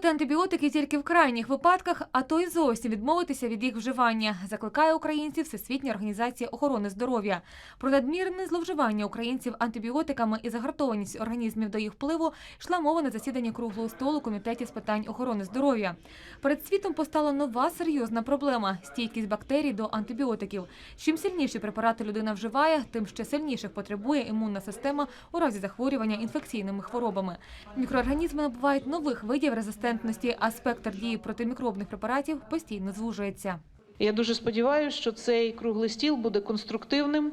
Використовувати антибіотики тільки в крайніх випадках, а то й зовсім відмовитися від їх вживання, закликає українців Всесвітня організація охорони здоров'я. Про надмірне зловживання українців антибіотиками і загартованість організмів до їх впливу йшла мова на засіданні круглого столу комітеті з питань охорони здоров'я. Перед світом постала нова серйозна проблема стійкість бактерій до антибіотиків. Чим сильніші препарати людина вживає, тим ще сильніших потребує імунна система у разі захворювання інфекційними хворобами. Мікроорганізми набувають нових видів резистентності, а спектр дії протимікробних препаратів постійно звужується. Я дуже сподіваюся, що цей круглий стіл буде конструктивним,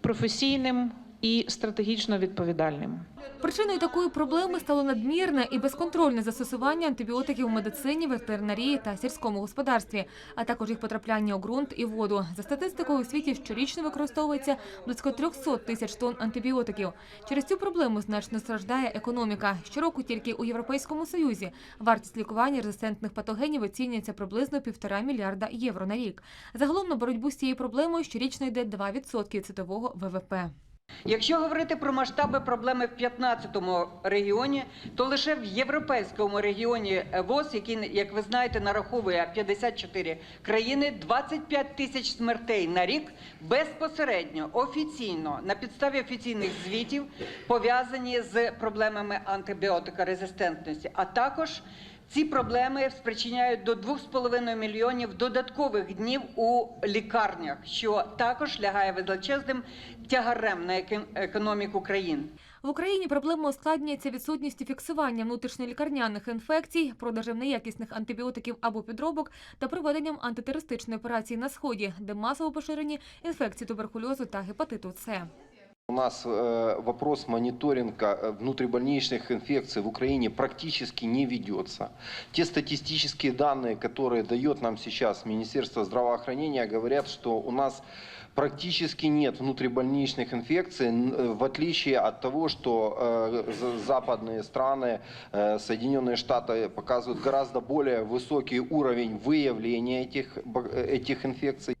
професійним і стратегічно відповідальним. Причиною такої проблеми стало надмірне і безконтрольне застосування антибіотиків у медицині, ветеринарії та сільському господарстві, а також їх потрапляння у ґрунт і воду. За статистикою у світі щорічно використовується близько 300 тисяч тонн антибіотиків. Через цю проблему значно страждає економіка. Щороку тільки у Європейському Союзі вартість лікування резистентних патогенів оцінюється приблизно півтора мільярда євро на рік. Загалом на боротьбу з цією проблемою щорічно йде 2% світового ВВП. Якщо говорити про масштаби проблеми в 15-му регіоні, то лише в європейському регіоні ВОЗ, який, як ви знаєте, нараховує 54 країни, 25 тисяч смертей на рік безпосередньо офіційно на підставі офіційних звітів пов'язані з проблемами антибіотикорезистентності, а також ці проблеми спричиняють до 2,5 мільйонів додаткових днів у лікарнях, що також лягає величезним тягарем на економіку країн. В Україні проблема ускладнюється відсутністю фіксування внутрішньолікарняних інфекцій, продажем неякісних антибіотиків або підробок та проведенням антитерористичної операції на сході, де масово поширені інфекції туберкульозу та гепатиту С. У нас э, вопрос мониторинга э, внутрибольничных инфекций в Украине практически не ведется. Те статистические данные, которые дает нам сейчас Министерство здравоохранения, говорят, что у нас практически нет внутрибольничных инфекций, э, в отличие от того, что за- западные страны, Соединенные Штаты показывают гораздо более высокий уровень выявления этих, этих инфекций.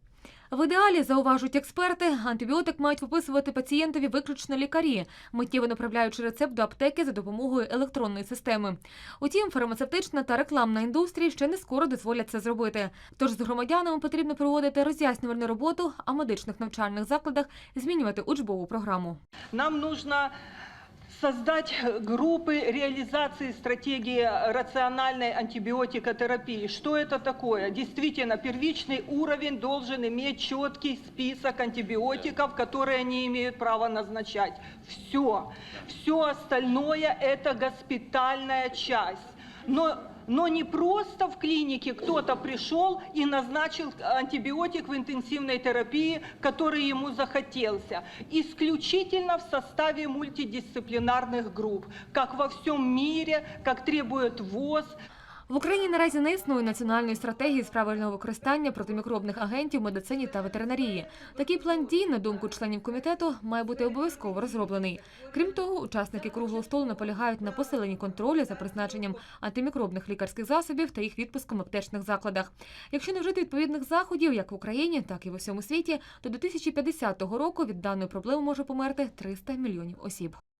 В ідеалі, зауважують експерти, антибіотик мають виписувати пацієнтові виключно лікарі, миттєво направляючи рецепт до аптеки за допомогою електронної системи. Утім, фармацевтична та рекламна індустрії ще не скоро дозволять це зробити. Тож з громадянами потрібно проводити роз'яснювальну роботу, а медичних навчальних закладах змінювати учбову програму. Нам нужно создать группы реализации стратегии рациональной антибиотикотерапии. Что это такое? Действительно, первичный уровень должен иметь четкий список антибиотиков, которые они имеют право назначать. Все. Все остальное – это госпитальная часть. Но но не просто в клинике кто-то пришел и назначил антибиотик в интенсивной терапии, который ему захотелся. Исключительно в составе мультидисциплинарных групп, как во всем мире, как требует ВОЗ. В Україні наразі не існує національної стратегії з правильного використання протимікробних агентів в медицині та ветеринарії. Такий план дій, на думку членів комітету, має бути обов'язково розроблений. Крім того, учасники круглого столу наполягають на посиленні контролю за призначенням антимікробних лікарських засобів та їх відпуском в аптечних закладах. Якщо не вжити відповідних заходів, як в Україні, так і в усьому світі, то до 2050 року від даної проблеми може померти 300 мільйонів осіб.